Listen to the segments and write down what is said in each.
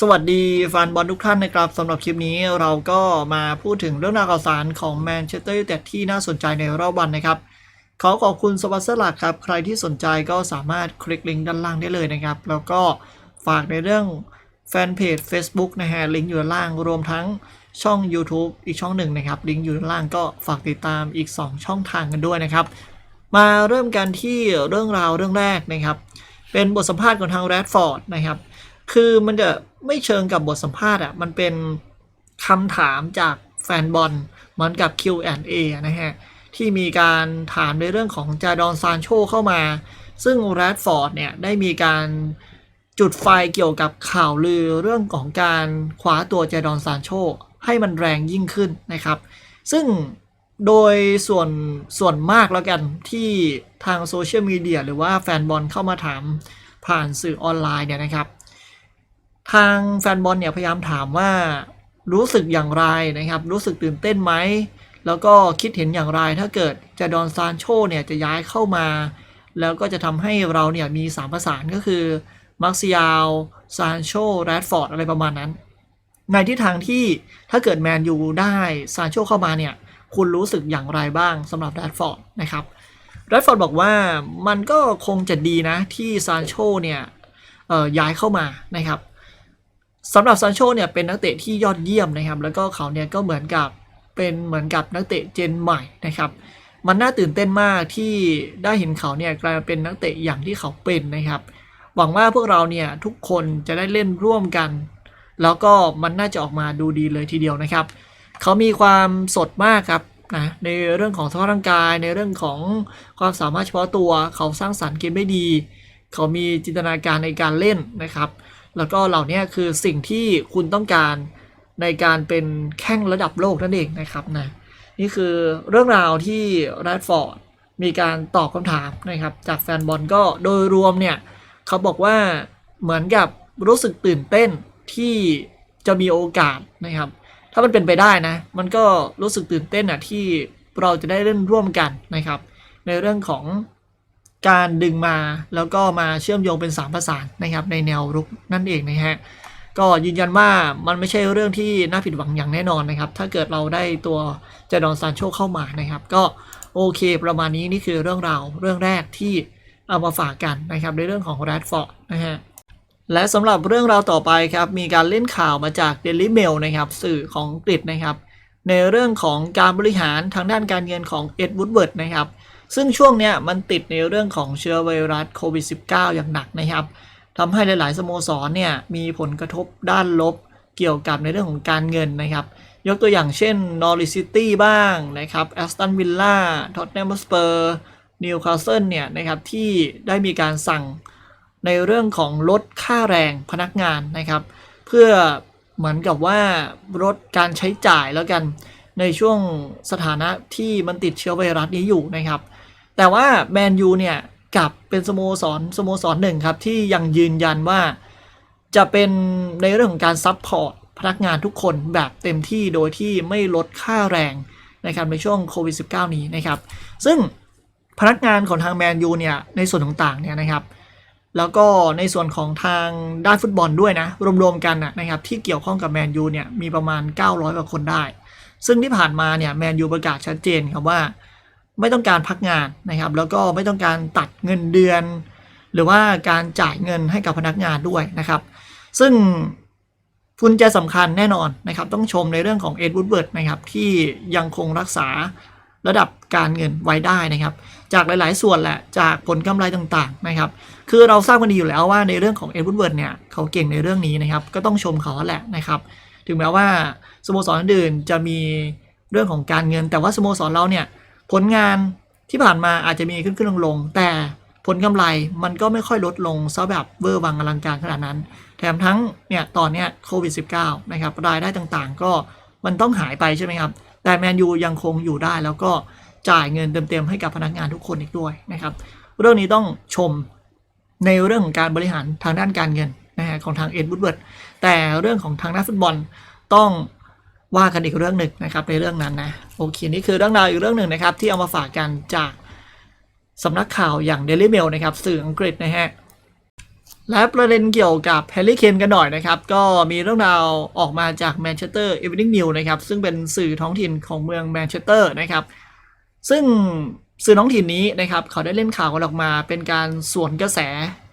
สวัสดีแฟนบอลทุกท่านนะครับสำหรับคลิปนี้เราก็มาพูดถึงเรื่องราวข่าวสารของแมนเชสเตอร์ยูไนเต็ดที่น่าสนใจในรอบวันนะครับ ขอขอบคุณสปอนเซอร์หลักครับ ใครที่สนใจก็สามารถคลิกลิงก์ด้านล่างได้เลยนะครับ แล้วก็ฝากในเรื่องแฟนเพจ Facebook นะฮะลิงก์อยู่ด้านล่างรวมทั้งช่อง YouTube อีกช่องหนึ่งนะครับ ลิงก์อยู่ด้านล่างก็ฝากติดตามอีก 2 ช่องทางกันด้วยนะครับ มาเริ่มกันที่เรื่องราวเรื่องแรกนะครับ เป็นบทสัมภาษณ์ของทางแรดฟอร์ดนะครับ คือมันจะไม่เชิงกับบทสัมภาษณ์อะ มันเป็นคำถามจากแฟนบอลเหมือนกับ Q&A นะฮะ ที่มีการถามในเรื่องของจาดอนซานโชเข้ามา ซึ่งแรดฟอร์ดเนี่ย ได้มีการจุดไฟเกี่ยวกับข่าวลือเรื่องของการคว้าตัวจาดอนซานโชให้มันแรงยิ่งขึ้นนะครับ ซึ่งโดยส่วนส่วนมากแล้วกันที่ทางโซเชียลมีเดียหรือว่าแฟนบอลเข้ามาถามผ่านสื่อออนไลน์เนี่ยนะครับ ทางแฟนบอลเนี่ยพยายามถามว่ารู้สึกอย่างไรนะครับ รู้สึกตื่นเต้นไหม แล้วก็คิดเห็นอย่างไรถ้าเกิดจะดอนซานโชเนี่ยจะย้ายเข้ามา แล้วก็จะทำให้เราเนี่ยมีสามประสานก็คือมาร์ซิยาลซานโชแรดฟอร์ดอะไรประมาณนั้น ในทิศทางที่ถ้าเกิดแมนยูได้ซานโชเข้ามาเนี่ยคุณรู้สึกอย่างไรบ้างสำหรับแรดฟอร์ดนะครับแรดฟอร์ดบอกว่ามันก็คงจะดีนะที่ซานโชเนี่ยย้ายเข้ามานะครับ สำหรับซานโชเนี่ยเป็นนักเตะที่ยอดเยี่ยมนะครับ แล้วก็เขาเนี่ยก็เหมือนกับเป็นเหมือนกับนักเตะเจนใหม่นะครับ มันน่าตื่นเต้นมากที่ได้เห็นเขาเนี่ยกลายเป็นนักเตะอย่างที่เขาเป็นนะครับ หวังว่าพวกเราเนี่ยทุกคนจะได้เล่นร่วมกัน แล้วก็มันน่าจะออกมาดูดีเลยทีเดียวนะครับ เขามีความสดมากครับนะในเรื่องของสภาพร่างกาย ในเรื่องของความสามารถเฉพาะตัว เขาสร้างสรรค์เกมได้ดี เขามีจินตนาการในการเล่นนะครับ แล้วก็เหล่านี้คือสิ่งที่คุณต้องการในการเป็นแข้งระดับโลกนั่นเองนะครับนะนี่คือเรื่องราวที่แรดฟอร์ดมีการตอบคำถามนะครับ จากแฟนบอลก็โดยรวมเนี่ยเขาบอกว่าเหมือนกับรู้สึกตื่นเต้นที่จะมีโอกาสนะครับ ถ้ามันเป็นไปได้นะ มันก็รู้สึกตื่นเต้นอะที่เราจะได้เล่นร่วมกันนะครับ ในเรื่องของ การดึงมาแล้วก็มาเชื่อมโยงเป็นสามประสานนะครับในแนวรุกนั่นเองนะฮะก็ยืนยันว่ามันไม่ใช่เรื่องที่น่าผิดหวังอย่างแน่นอนนะครับ ถ้าเกิดเราได้ตัวเจดอนซานโชเข้ามานะครับ ก็โอเคประมาณนี้นี่คือเรื่องราวเรื่องแรกที่เอามาฝากกันนะครับในเรื่องของแรดฟอร์ดนะฮะและสำหรับเรื่องราวต่อไปครับมีการเล่นข่าวมาจาก Daily Mail นะครับสื่อของอังกฤษนะครับ ในเรื่องของการบริหารทางด้านการเงินของเอ็ดวูดเวิร์ดนะครับ ซึ่งช่วงเนี้ยมันติดในเรื่องของเชื้อไวรัสโควิด -19 อย่างหนักนะครับทำให้หลาย ๆ สโมสรเนี่ยมีผลกระทบด้านลบเกี่ยวกับในเรื่องของการเงินนะครับ ยกตัวอย่างเช่นนอริซิตี้บ้างนะครับแอสตันวิลล่าท็อตแนมสเปอร์นิวคาสเซิลเนี่ยนะครับที่ได้มีการสั่งในเรื่องของลดค่าแรงพนักงานนะครับ เพื่อเหมือนกับว่าลดการใช้จ่ายแล้วกันในช่วงสถานะที่มันติดเชื้อไวรัสนี้อยู่นะครับ แต่ว่าแมนยูเนี่ยกลับเป็นสโมสรสโมสรหนึ่งครับ ที่ยังยืนยันว่าจะเป็นในเรื่องของการซัพพอร์ตพนักงานทุกคนแบบเต็มที่โดยที่ไม่ลดค่าแรงนะครับในช่วงโควิด -19 นี้นะครับ ซึ่งพนักงานของทางแมนยูเนี่ยในส่วนต่างๆเนี่ยนะครับ แล้วก็ในส่วนของทางด้านฟุตบอลด้วยนะ รวมๆกันนะนะครับที่เกี่ยวข้องกับแมนยูเนี่ยมีประมาณ 900กว่าคนได้ ซึ่งที่ผ่านมาเนี่ยแมนยูประกาศชัดเจนครับว่า ไม่ต้องการพักงานนะครับ แล้วก็ไม่ต้องการตัดเงินเดือน หรือว่าการจ่ายเงินให้กับพนักงานด้วยนะครับ ซึ่งกุญแจสำคัญแน่นอนนะครับ ต้องชมในเรื่องของเอ็ดวูดเวิร์ดนะครับ ที่ยังคงรักษาระดับการเงินไว้ได้นะครับ จากหลาย ๆ ส่วนแหละจากผลกำไรต่าง ๆ นะครับ คือเราทราบกันดีอยู่แล้วว่าในเรื่องของเอ็ดวูดเวิร์ดเนี่ยเขาเก่งในเรื่องนี้นะครับ ก็ต้องชมเขาแหละนะครับ ถึงแม้ว่าสโมสรอื่นจะมีเรื่องของการเงิน แต่ว่าสโมสรเราเนี่ย ผลงานที่ผ่านมาอาจจะมีขึ้นขึ้นลงลงแต่ผลกำไรมันก็ไม่ค่อยลดลงซะแบบเวอร์วังอลังการขนาดนั้น แถมทั้งเนี่ยตอนเนี้ยโควิด -19 นะครับรายได้ต่างๆ ก็มันต้องหายไปใช่ไหมครับ แต่แมนยูยังคงอยู่ได้แล้วก็จ่ายเงินเต็มๆให้กับพนักงานทุกคนอีกด้วยนะครับ เรื่องนี้ต้องชมในเรื่องของการบริหารทางด้านการเงินนะฮะของทางเอ็ดวูดเวิร์ดแต่เรื่องของทางด้านฟุตบอลต้อง ว่ากันอีกเรื่องหนึ่งนะครับในเรื่องนั้นนะโอเคนี่คือเรื่องราวอีกเรื่องหนึ่งนะครับ ที่เอามาฝากกันจากสำนักข่าวอย่าง Daily Mail นะครับสื่ออังกฤษนะฮะและประเด็นเกี่ยวกับแฮร์รี่เคนกันหน่อยนะครับ ก็มีเรื่องราวออกมาจากแมนเชสเตอร์ e อ e n i n g News นะครับซึ่งเป็นสื่อท้องถิ่นของเมืองแมนเชสเตอร์นะครับ ซึ่งสื่อท้องถิ่นนี้นะครับ เขาได้เล่นข่าวกันออกมา เป็นการสวนกระแส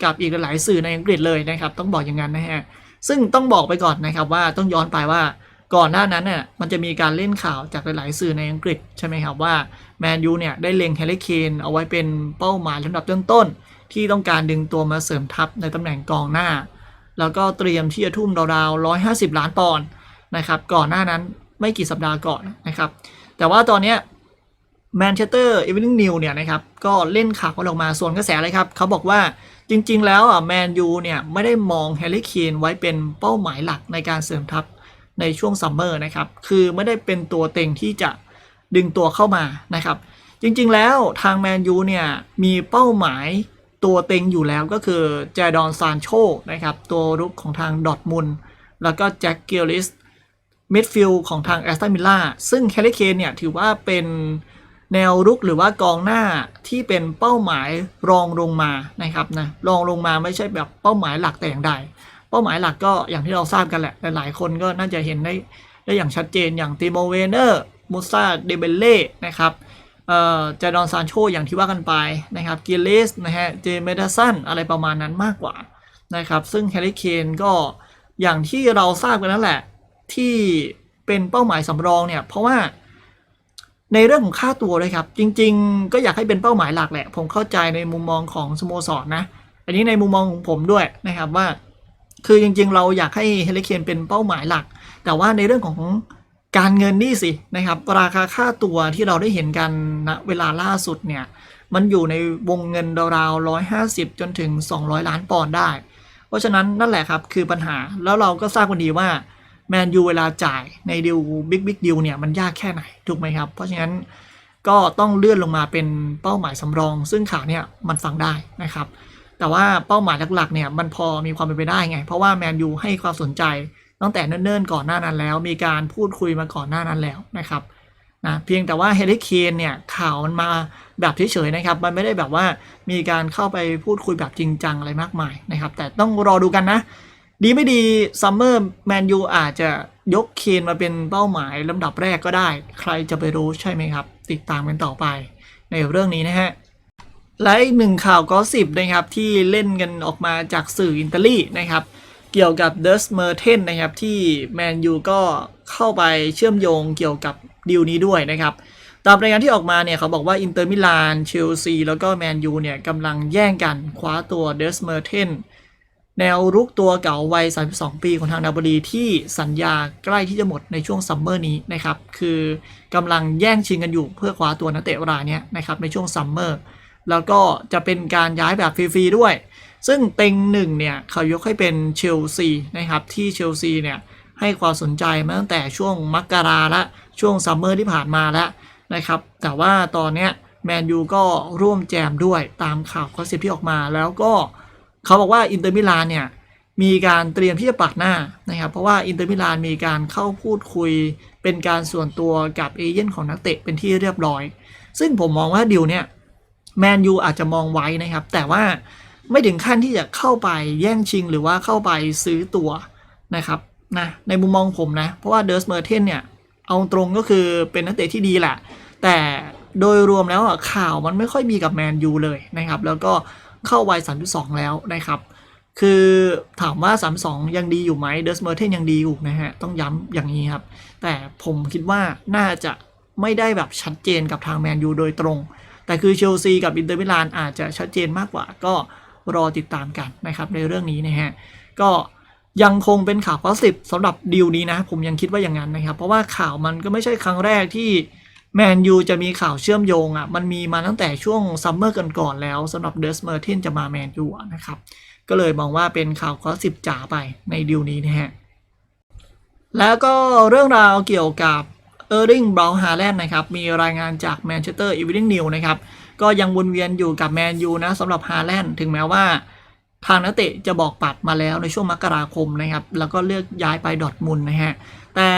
กับอีกหลายสื่อในอังกฤษเลยนะครับ ต้องบอกอย่างนั้นนะฮะซึ่งต้องบอกไปก่อนนะครับว่าต้องย้อนไปว่า ก่อนหน้านั้นเนี่ยมันจะมีการเล่นข่าวจากหลาย ๆ สื่อในอังกฤษใช่ไหมครับว่าแมนยูเนี่ยได้เล็งแฮร์รี่เคนเอาไว้เป็นเป้าหมายลำดับต้นๆที่ต้องการดึงตัวมาเสริมทัพในตำแหน่งกองหน้า แล้วก็เตรียมที่จะทุ่มราวๆ150 ล้านปอนด์นะครับก่อนหน้านั้นไม่กี่สัปดาห์ก่อนนะครับ แต่ว่าตอนเนี้ยแมนเชสเตอร์อีเวน n ์นิวเนี่ยนะครับก็เล่นข่าวกันออกมาส่วนกระแสเลยครับเขาบอกว่าจริง ๆ แล้วอะแมนยูเนี่ยไม่ได้มองแฮร์รี่เคนไว้เป็นเป้าหมายหลักในการเสริมทัพ ในช่วงซัมเมอร์นะครับ คือไม่ได้เป็นตัวเต็งที่จะดึงตัวเข้ามานะครับ จริงๆแล้วทางแมนยูเนี่ย มีเป้าหมายตัวเต็งอยู่แล้วก็คือแจดอนซานโชนะครับ ตัวรุกของทางดอทมุนแล้วก็แจ็คเกลลิสมิดฟิลด์ของทางแอสตันวิลล่าซึ่งแฮร์รี่เคนเนี่ย ถือว่าเป็นแนวรุกหรือว่ากองหน้าที่เป็นเป้าหมายรองลงมานะครับนะรองลงมาไม่ใช่แบบเป้าหมายหลักแต่อย่างใด เป้าหมายหลักก็อย่างที่เราทราบกันแหละ หลายๆ คนก็น่าจะเห็นได้ได้อย่างชัดเจนอย่างติโมเวเนอร์มูซาเดเบเล่นะครับเอ่อจดอนซานโชอย่างที่ว่ากันไปนะครับกิเลสนะฮะเจเมดาสันอะไรประมาณนั้นมากกว่านะครับซึ่งแฮร์รี่เคนก็อย่างที่เราทราบกันนั่นแหละ ที่เป็นเป้าหมายสำรองเนี่ย เพราะว่าในเรื่องของค่าตัวเลยครับ จริง ๆ ก็อยากให้เป็นเป้าหมายหลักแหละ ผมเข้าใจในมุมมองของสโมสรนะอันนี้ในมุมมองของผมด้วยนะครับว่า คือจริงๆ เราอยากให้เฮลิเคนเป็นเป้าหมายหลัก แต่ว่าในเรื่องของการเงินนี่สินะครับ ราคาค่าตัวที่เราได้เห็นกันณเวลาล่าสุดเนี่ย มันอยู่ในวงเงินราวๆร้อยห้าสิบจนถึง 200 ล้านปอนด์ได้ เพราะฉะนั้นนั่นแหละครับคือปัญหาแล้วเราก็ทราบกันดีว่าแมนยูเวลาจ่ายในดิวบิ๊กบิ๊กดิวเนี่ยมันยากแค่ไหนถูกไหมครับ เพราะฉะนั้นก็ต้องเลื่อนลงมาเป็นเป้าหมายสำรอง ซึ่งข่าวเนี่ยมันฟังได้นะครับ แต่ว่าเป้าหมายหลักๆเนี่ยมันพอมีความเป็นไปได้ไง เพราะว่าแมนยูให้ความสนใจตั้งแต่เนิ่นๆก่อนหน้านั้นแล้ว มีการพูดคุยมาก่อนหน้านั้นแล้วนะครับนะเพียงแต่ว่าเฮลิเคนเนี่ยข่าวมันมาแบบเฉยๆนะครับ มันไม่ได้แบบว่ามีการเข้าไปพูดคุยแบบจริงจังอะไรมากมายนะครับ แต่ต้องรอดูกันนะ ดีไม่ดีซัมเมอร์แมนยูอาจจะยกเคนมาเป็นเป้าหมายลำดับแรกก็ได้ ใครจะไปรู้ใช่ไหมครับ ติดตามกันต่อไปในเรื่องนี้นะฮะ และอีกหนึ่งข่าวก็สิบนะครับที่เล่นกันออกมาจากสื่ออิตาลีนะครับเกี่ยวกับเดสเมอร์เทนนะครับที่แมนยูก็เข้าไปเชื่อมโยงเกี่ยวกับดีลนี้ด้วยนะครับตามรายงานที่ออกมาเนี่ยเขาบอกว่าอินเตอร์มิลานเชลซีแล้วก็แมนยูเนี่ยกำลังแย่งกันคว้าตัวเดสเมอร์เทนแนวรุกตัวเก่าวัย 32 ปีของทางนาโปลีที่สัญญาใกล้ที่จะหมดในช่วงซัมเมอร์นี้นะครับคือกำลังแย่งชิงกันอยู่เพื่อคว้าตัวนักเตะรายเนี้ยนะครับในช่วงซัมเมอร์ แล้วก็จะเป็นการย้ายแบบฟรีๆด้วย ซึ่งเต็งหนึ่งเนี่ยเขายกให้เป็นเชลซีนะครับที่เชลซีเนี่ยให้ความสนใจมาตั้งแต่ช่วงมกราละช่วงซัมเมอร์ที่ผ่านมาแล้วนะครับ แต่ว่าตอนเนี้ยแมนยูก็ร่วมแจมด้วยตามข่าวข้อสิบที่ออกมา แล้วก็เขาบอกว่าอินเตอร์มิลานเนี่ยมีการเตรียมที่จะปัดหน้านะครับ เพราะว่าอินเตอร์มิลานมีการเข้าพูดคุย เป็นการส่วนตัวกับเอเย่นของนักเตะเป็นที่เรียบร้อย ซึ่งผมมองว่าดิวเนี่ย แมนยูอาจจะมองไว้นะครับ แต่ว่าไม่ถึงขั้นที่จะเข้าไปแย่งชิงหรือว่าเข้าไปซื้อตัวนะครับนะในมุมมองผมนะ เพราะว่าเดอร์สเมอร์เทนเนี่ยเอาตรงก็คือเป็นนักเตะที่ดีแหละ แต่โดยรวมแล้วข่าวมันไม่ค่อยมีกับแมนยูเลยนะครับ แล้วก็เข้าวัย32 แล้วนะครับ คือถามว่า 32 ยังดีอยู่ไหมเดอร์สเมอร์เทนยังดีอยู่นะฮะ ต้องย้ำอย่างนี้ครับ แต่ผมคิดว่าน่าจะไม่ได้แบบชัดเจนกับทางแมนยูโดยตรง แต่คือเชลซีกับอินเตอร์มิลานอาจจะชัดเจนมากกว่า ก็รอติดตามกันนะครับในเรื่องนี้นะฮะก็ยังคงเป็นข่าวพอสิบสำหรับดีลนี้นะ ผมยังคิดว่าอย่างนั้นนะครับ เพราะว่าข่าวมันก็ไม่ใช่ครั้งแรกที่แมนยูจะมีข่าวเชื่อมโยงอะมันมีมาตั้งแต่ช่วงซัมเมอร์กันก่อนแล้วสำหรับเดสเมอร์เทนจะมาแมนยูนะครับ ก็เลยมองว่าเป็นข่าวข้อสิบจ๋าไปในดีลนี้นะฮะแล้วก็เรื่องราวเกี่ยวกับ เออร์ริงบราวน์ฮาแลนด์นะครับ มีรายงานจากแมนเชสเตอร์อีวินิงนิวนะครับ ก็ยังวนเวียนอยู่กับแมนยูนะสำหรับฮาแลนด์ถึงแม้ว่าทางนักเตะจะบอกปัดมาแล้วในช่วงมกราคมนะครับ แล้วก็เลือกย้ายไปดอทมุนนะฮะ แต่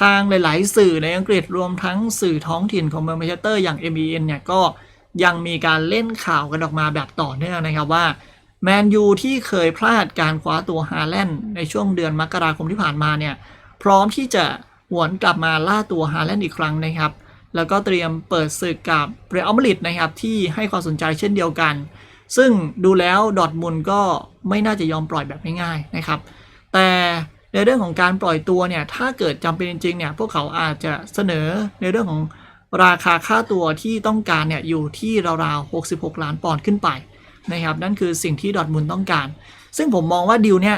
ทางหลาย ๆ สื่อในอังกฤษรวมทั้งสื่อท้องถิ่นของเมืองแมนเชสเตอร์อย่าง MEN เนี่ยก็ยังมีการเล่นข่าวกันออกมาแบบต่อเนื่องนะครับว่าแมนยูที่เคยพลาดการคว้าตัวฮาแลนด์ในช่วงเดือนมกราคมที่ผ่านมาเนี่ย พร้อมที่จะ หวนกลับมาล่าตัวฮาแลนด์อีกครั้งนะครับ แล้วก็เตรียมเปิดศึกกับเรอัลมาดริดนะครับที่ให้ความสนใจเช่นเดียวกัน ซึ่งดูแล้วดอทมุนก็ไม่น่าจะยอมปล่อยแบบง่ายๆนะครับ แต่ในเรื่องของการปล่อยตัวเนี่ยถ้าเกิดจำเป็นจริงๆเนี่ยพวกเขาอาจจะเสนอในเรื่องของราคาค่าตัวที่ต้องการเนี่ยอยู่ที่ราวๆ 66 ล้านปอนด์ขึ้นไปนะครับนั่นคือสิ่งที่ดอทมุนต้องการ ซึ่งผมมองว่าดีลเนี่ย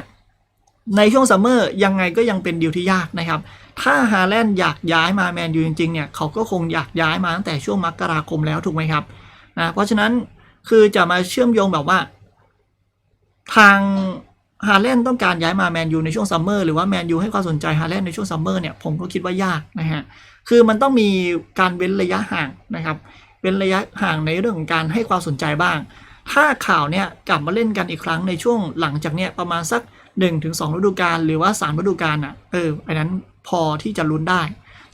ในช่วงซัมเมอร์ยังไงก็ยังเป็นดีลที่ยากนะครับ ถ้าฮาแลนด์อยากย้ายมาแมนยูจริงๆเนี่ยเขาก็คงอยากย้ายมาตั้งแต่ช่วงมกราคมแล้วถูกไหมครับนะเพราะฉะนั้นคือจะมาเชื่อมโยงแบบว่า ทางฮาแลนด์ต้องการย้ายมาแมนยูในช่วงซัมเมอร์หรือว่าแมนยูให้ความสนใจฮาแลนด์ในช่วงซัมเมอร์เนี่ยผมก็คิดว่ายากนะฮะคือมันต้องมีการเว้นระยะห่างนะครับเว้นระยะห่างในเรื่องของการให้ความสนใจบ้าง ถ้าข่าวเนี่ยกลับมาเล่นกันอีกครั้งในช่วงหลังจากเนี่ยประมาณสัก 1-2ฤดูกาลหรือว่า3ฤดูกาลอะเอออันนั้นพอที่จะลุ้นได้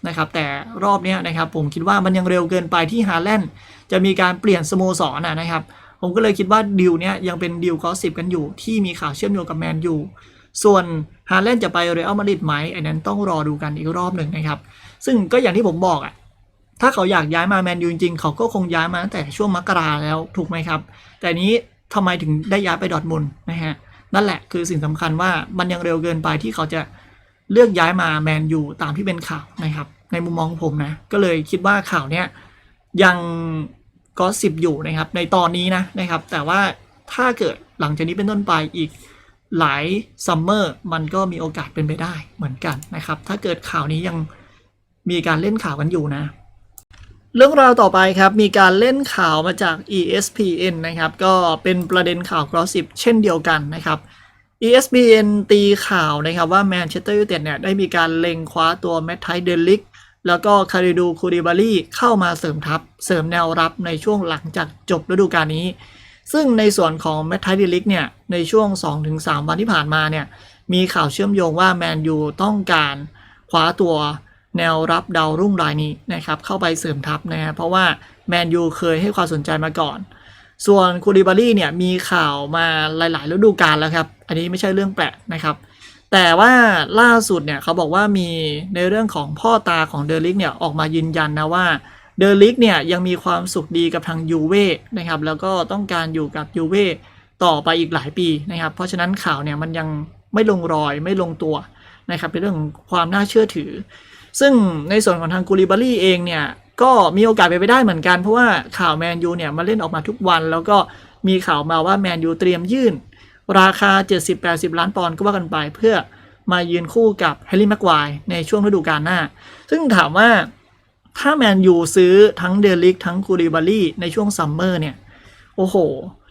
นะครับ แต่รอบนี้นะครับผมคิดว่ามันยังเร็วเกินไปที่ฮาแลนด์จะมีการเปลี่ยนสโมสรนะนะครับ ผมก็เลยคิดว่าดิวเนี้ยยังเป็นดิวกอสิบกันอยู่ ที่มีข่าวเชื่อมโยงกับแมนยูส่วนฮาแลนด์จะไปเรอัลมาดริดไหมอันนั้นต้องรอดูกันอีกรอบหนึ่งนะครับ ซึ่งก็อย่างที่ผมบอกอะถ้าเขาอยากย้ายมาแมนยูจริงๆ เขาก็คงย้ายมาตั้งแต่ช่วงมกราแล้วถูกไหมครับ แต่นี้ทำไมถึงได้ย้ายไปดอทมุนนะฮะ นั่นแหละคือสิ่งสำคัญว่ามันยังเร็วเกินไปที่เขาจะเลือกย้ายมาแมนยูตามที่เป็นข่าวนะครับ ในมุมมองของผมนะ ก็เลยคิดว่าข่าวเนี้ยยังก็สิบอยู่นะครับ ในตอนนี้นะนะครับ แต่ว่าถ้าเกิดหลังจากนี้เป็นต้นไปอีกหลายซัมเมอร์มันก็มีโอกาสเป็นไปได้เหมือนกันนะครับ ถ้าเกิดข่าวนี้ยังมีการเล่นข่าวกันอยู่นะ เรื่องราวต่อไปครับ มีการเล่นข่าวมาจาก ESPN นะครับ ก็เป็นประเด็นข่าวกรอสิบเช่นเดียวกันนะครับ ESPN ตีข่าวนะครับว่าแมนเชสเตอร์ยูไนเต็ดเนี่ยได้มีการเล็งคว้าตัวแมตไทเดลิกแล้วก็คาริดูคูริบารีเข้ามาเสริมทัพ เสริมแนวรับในช่วงหลังจากจบฤดูกาลนี้ ซึ่งในส่วนของแมตไทเดลิกเนี่ยในช่วง 2-3 วันที่ผ่านมาเนี่ยมีข่าวเชื่อมโยงว่าแมนยูต้องการคว้าตัว แนวรับดาวรุ่งรายนี้นะครับเข้าไปเสริมทัพนะฮะเพราะว่าแมนยูเคยให้ความสนใจมาก่อน ส่วนคูริบารีเนี่ยมีข่าวมาหลาย ๆ ฤดูกาลแล้วครับ อันนี้ไม่ใช่เรื่องแปลกนะครับ แต่ว่าล่าสุดเนี่ยเขาบอกว่ามีในเรื่องของพ่อตาของเดลิกเนี่ยออกมายืนยันนะว่าเดลิกเนี่ยยังมีความสุขดีกับทางยูเว่นะครับแล้วก็ต้องการอยู่กับยูเว่ต่อไปอีกหลายปีนะครับ เพราะฉะนั้นข่าวเนี่ยมันยังไม่ลงรอยไม่ลงตัวนะครับเป็นเรื่องของความน่าเชื่อถือ ซึ่งในส่วนของทางกูริบารี่เองเนี่ย ก็มีโอกาสไปไปได้เหมือนกัน เพราะว่าข่าวแมนยูเนี่ยมาเล่นออกมาทุกวัน แล้วก็มีข่าวมาว่าแมนยูเตรียมยื่น ราคา 70-80 ล้านปอนด์ก็ว่ากันไป เพื่อมายืนคู่กับแฮร์รี่แม็กควายในช่วงฤดูกาลหน้า ซึ่งถามว่าถ้าแมนยูซื้อทั้งเดลิกทั้งคูริบารี่ในช่วงซัมเมอร์เนี่ย โอ้โห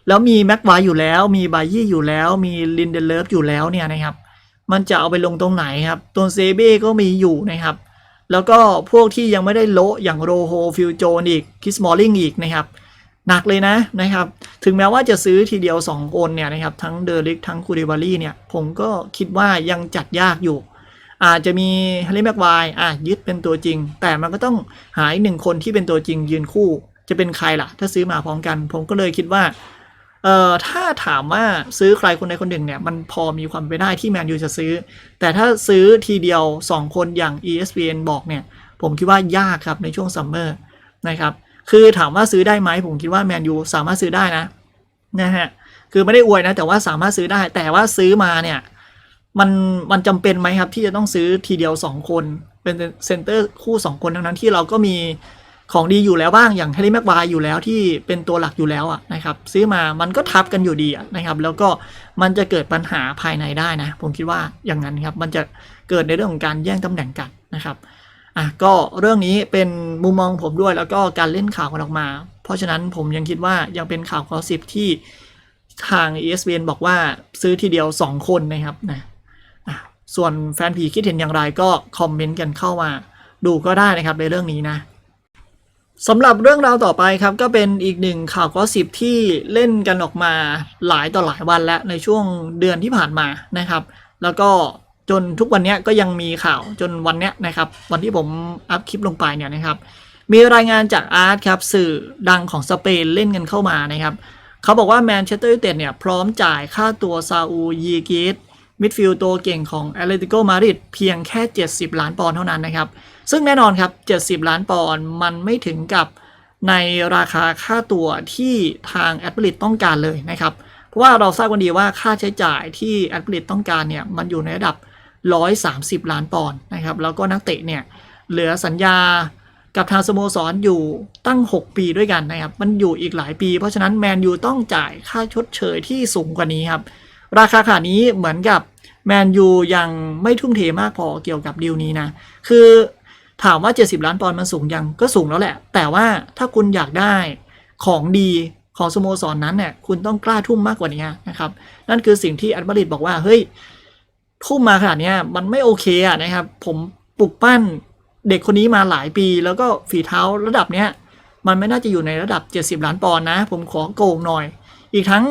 แล้วมีแม็กควายอยู่แล้ว มีบายี่อยู่แล้ว มีลินเดเลฟอยู่แล้วเนี่ยนะครับ มันจะเอาไปลงตรงไหนครับตัวเซเบ้ก็มีอยู่นะครับ แล้วก็พวกที่ยังไม่ได้โลอย่างโรโฮฟิลโจนอีกคิสมอลลิงอีกนะครับ หนักเลยนะนะครับ ถึงแม้ว่าจะซื้อทีเดียว 2 คนเนี่ยนะครับ ทั้งเดลิกทั้งคูริบารีเนี่ย ผมก็คิดว่ายังจัดยากอยู่ อาจจะมีฮาริแม็กไวอะยึดเป็นตัวจริง แต่มันก็ต้องหาอีกหนึ่งคนที่เป็นตัวจริงยืนคู่ จะเป็นใครล่ะ ถ้าซื้อมาพร้อมกัน ผมก็เลยคิดว่า เอ่อถ้าถามว่าซื้อใครคนใดคนหนึ่งเนี่ยมันพอมีความเป็นไปได้ที่แมนยูจะซื้อ แต่ถ้าซื้อทีเดียว 2 คนอย่าง ESPN บอกเนี่ย ผมคิดว่ายากครับในช่วงซัมเมอร์นะครับคือถามว่าซื้อได้ไหมผมคิดว่าแมนยูสามารถซื้อได้นะนะฮะคือไม่ได้อวยนะ แต่ว่าสามารถซื้อได้ แต่ว่าซื้อมาเนี่ยมันมันจำเป็นไหมครับที่จะต้องซื้อทีเดียว 2 คนเป็นเซนเตอร์คู่ 2 คนทั้งนั้นที่เราก็มี ของดีอยู่แล้วบ้างอย่างแฮร์รี่แม็กควายอยู่แล้วที่เป็นตัวหลักอยู่แล้วอะนะครับซื้อมามันก็ทับกันอยู่ดีอะนะครับแล้วก็มันจะเกิดปัญหาภายในได้นะ ผมคิดว่าอย่างนั้นครับมันจะเกิดในเรื่องของการแย่งตำแหน่งกันนะครับอะก็เรื่องนี้เป็นมุมมองผมด้วยแล้วก็การเล่นข่าวกันออกมา เพราะฉะนั้นผมยังคิดว่ายังเป็นข่าวคอสิบที่ทาง ESPN บอกว่าซื้อทีเดียว 2 คนนะครับนะอะส่วนแฟนผีคิดเห็นอย่างไรก็คอมเมนต์กันเข้ามาดูก็ได้นะครับในเรื่องนี้นะ สำหรับเรื่องราวต่อไปครับก็เป็นอีกหนึ่งข่าวกอสิบที่เล่นกันออกมาหลายต่อหลายวันแล้วในช่วงเดือนที่ผ่านมานะครับ แล้วก็จนทุกวันนี้ก็ยังมีข่าวจนวันนี้นะครับ วันที่ผมอัพคลิปลงไปเนี่ยนะครับ มีรายงานจากอาร์ตครับสื่อดังของสเปนเล่นกันเข้ามานะครับ เขาบอกว่าแมนเชสเตอร์ยูไนเต็ดเนี่ยพร้อมจ่ายค่าตัวซาอูยีกิสมิดฟิลด์ตัวเก่งของแอตเลติโกมาดริดเพียงแค่ 70 ล้านปอนด์เท่านั้นนะครับ ซึ่งแน่นอนครับ 70 ล้านปอนด์มันไม่ถึงกับในราคาค่าตัวที่ทางแอตเลติต้องการเลยนะครับ เพราะว่าเราทราบกันดีว่าค่าใช้จ่ายที่แอตเลติต้องการเนี่ยมันอยู่ในระดับ 130 ล้านปอนด์นะครับ แล้วก็นักเตะเนี่ยเหลือสัญญากับทางสโมสรอยู่ตั้ง 6 ปีด้วยกันนะครับ มันอยู่อีกหลายปี เพราะฉะนั้นแมนยูต้องจ่ายค่าชดเชยที่สูงกว่านี้ครับ ราคาขานี้เหมือนกับแมนยูยังไม่ทุ่มเทมากพอเกี่ยวกับดีลนี้นะ คือ ถามว่า 70 ล้านปอนด์มันสูงยังก็สูงแล้วแหละ แต่ว่าถ้าคุณอยากได้ของดีของสโมสรนนั้นเนี่ยคุณต้องกล้าทุ่มมากกว่านี้นะครับ นั่นคือสิ่งที่อัลมาดริดบอกว่า เฮ้ย ทุ่มมาขนาดนี้มันไม่โอเคอะนะครับ ผมปลุกปั้นเด็กคนนี้มาหลายปี แล้วก็ฝีเท้าระดับเนี้ยมันไม่น่าจะอยู่ในระดับ 70 ล้านปอนด์นะ ผมขอโกงหน่อย อีกทั้ง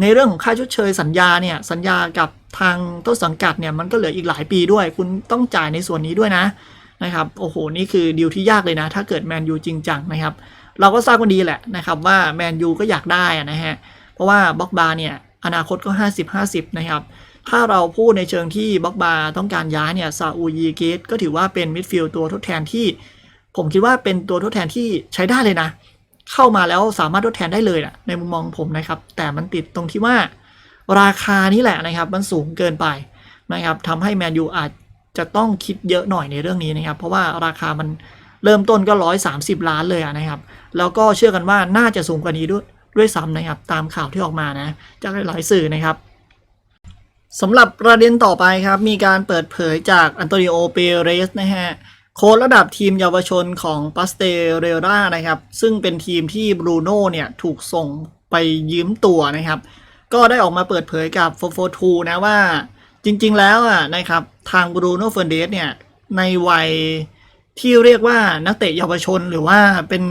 ในเรื่องของค่าชดเชยสัญญาเนี่ยสัญญากับทางต้นสังกัดเนี่ยมันก็เหลืออีกหลายปีด้วย คุณต้องจ่ายในส่วนนี้ด้วยนะ นะครับโอ้โหนี่คือดีลที่ยากเลยนะ ถ้าเกิดแมนยูจริงจังนะครับ เราก็ทราบกันดีแหละนะครับว่าแมนยูก็อยากได้นะฮะเพราะว่าบ็อกบาเนี่ยอนาคตก็ 50-50 นะครับ ถ้าเราพูดในเชิงที่บ็อกบาต้องการย้ายเนี่ยซาอูยีเกตก็ถือว่าเป็นมิดฟิลด์ตัวทดแทนที่ ผมคิดว่าเป็นตัวทดแทนที่ใช้ได้เลยนะ เข้ามาแล้วสามารถทดแทนได้เลยนะในมุมมองผมนะครับ แต่มันติดตรงที่ว่า ราคานี่แหละนะครับ มันสูงเกินไปนะครับทำให้แมนยูอาจ จะต้องคิดเยอะหน่อยในเรื่องนี้นะครับ เพราะว่าราคามันเริ่มต้นก็ 130 ล้านเลยนะครับ แล้วก็เชื่อกันว่าน่าจะสูงกว่านี้ด้วยด้วยซ้ำนะครับ ตามข่าวที่ออกมานะจากหลายสื่อนะครับสำหรับประเด็นต่อไปครับ มีการเปิดเผยจากอันโตนิโอเปเรสนะฮะโค้ชระดับทีมเยาวชนของปัสเตเรรานะครับ ซึ่งเป็นทีมที่บรูโน่เนี่ยถูกส่งไปยืมตัวนะครับ ก็ได้ออกมาเปิดเผยกับโฟโฟทูนะว่า จริงๆแล้วอะนะครับทางบรูโน่เฟอร์เดสเนี่ยในวัยที่เรียกว่านักเตะเยาวชนหรือว่าเป็น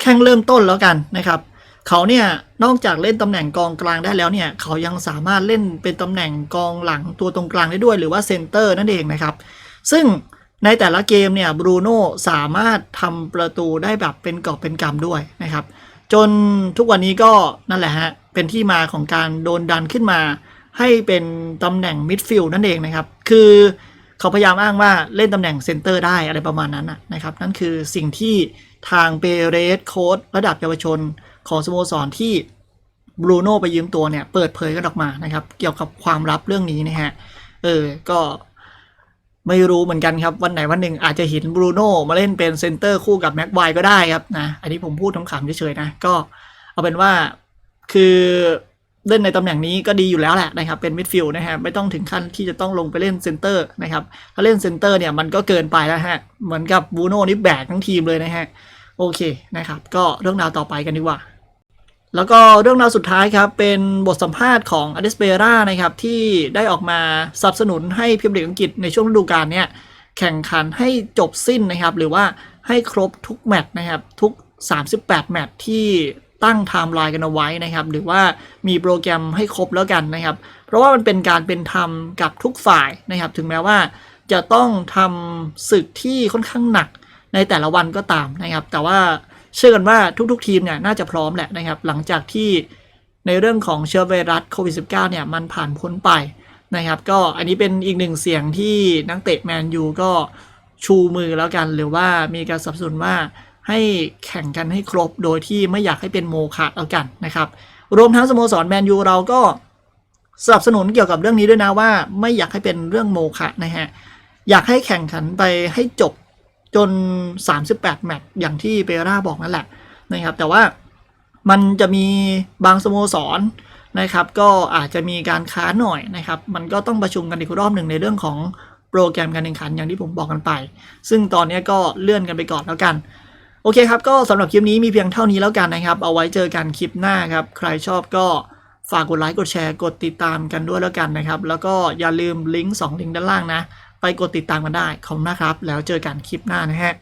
แข่งเริ่มต้นแล้วกันนะครับ เขาเนี่ยนอกจากเล่นตำแหน่งกองกลางได้แล้วเนี่ย เขายังสามารถเล่นเป็นตำแหน่งกองหลังตัวตรงกลางได้ด้วยหรือว่าเซนเตอร์นั่นเองนะครับ ซึ่งในแต่ละเกมเนี่ยบรูโน่สามารถทำประตูได้แบบเป็นกอบเป็นกำด้วยนะครับ จนทุกวันนี้ก็นั่นแหละฮะเป็นที่มาของการโดนดันขึ้นมา ให้เป็นตำแหน่งมิดฟิลด์นั่นเองนะครับ คือเขาพยายามอ้างว่าเล่นตำแหน่งเซนเตอร์ได้อะไรประมาณนั้นนะครับ นั่นคือสิ่งที่ทางเปเรสโค้ดระดับเยาวชนของสโมสรที่บรูโน่ไปยืมตัวเนี่ย เปิดเผยกันออกมานะครับ เกี่ยวกับความลับเรื่องนี้นะฮะ เออ ก็ไม่รู้เหมือนกันครับ วันไหนวันหนึ่งอาจจะเห็นบรูโน่มาเล่นเป็นเซนเตอร์คู่กับแม็กไวก็ได้ครับนะ อันนี้ผมพูดขำๆเฉยๆนะ ก็เอาเป็นว่าคือ เล่นในตำแหน่งนี้ก็ดีอยู่แล้วแหละนะครับเป็นมิดฟิลด์นะฮะไม่ต้องถึงขั้นที่จะต้องลงไปเล่นเซนเตอร์นะครับถ้าเล่นเซนเตอร์เนี่ยมันก็เกินไปแล้วฮะเหมือนกับบูโน่นี่แบกทั้งทีมเลยนะฮะโอเคนะครับก็เรื่องราวต่อไปกันดีกว่า แล้วก็เรื่องราวสุดท้ายครับเป็นบทสัมภาษณ์ของอเดสเปรานะครับที่ได้ออกมาสนับสนุนให้พิมพ์ลีกอังกฤษในช่วงฤดูกาลเนี่ยแข่งขันให้จบสิ้นนะครับหรือว่าให้ครบทุกแมตช์นะครับทุก 38 แมตช์ที่ ตั้งไทม์ไลน์กันเอาไว้นะครับ หรือว่ามีโปรแกรมให้ครบแล้วกันนะครับ เพราะว่ามันเป็นการเป็นธรรมกับทุกฝ่ายนะครับ ถึงแม้ว่าจะต้องทำศึกที่ค่อนข้างหนักในแต่ละวันก็ตามนะครับ แต่ว่าเชื่อกันว่าทุกๆ ทีมเนี่ยน่าจะพร้อมแหละนะครับ หลังจากที่ในเรื่องของเชื้อไวรัสโควิด -19 เนี่ยมันผ่านพ้นไปนะครับ ก็อันนี้เป็นอีกหนึ่งเสียงที่นักเตะแมนยูก็ชูมือแล้วกัน หรือว่ามีการสนับสนุนว่า ให้แข่งกันให้ครบโดยที่ไม่อยากให้เป็นโมฆะแล้วกันนะครับ รวมทั้งสโมสรแมนยูเราก็สนับสนุนเกี่ยวกับเรื่องนี้ด้วยนะว่า ไม่อยากให้เป็นเรื่องโมฆะนะฮะอยากให้แข่งขันไปให้จบจน 38 แมตช์อย่างที่เปร่าบอกนั่นแหละนะครับ แต่ว่ามันจะมีบางสโมสรนะครับ ก็อาจจะมีการค้าหน่อยนะครับ มันก็ต้องประชุมกันอีกรอบหนึ่งในเรื่องของโปรแกรมการแข่งขันอย่างที่ผมบอกกันไป ซึ่งตอนนี้ก็เลื่อนกันไปก่อนแล้วกัน โอเคครับ ก็สำหรับคลิปนี้มีเพียงเท่านี้แล้วกันนะครับ เอาไว้เจอกันคลิปหน้าครับ ใครชอบก็ฝากกดไลค์ กดแชร์ กดติดตามกันด้วยแล้วกันนะครับ แล้วก็อย่าลืมลิงก์2ลิงก์ด้านล่างนะ ไปกดติดตามกันได้ขอบคุณมาครับ แล้วเจอกันคลิปหน้านะฮะ